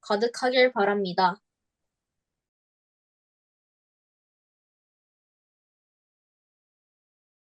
가득하길 바랍니다.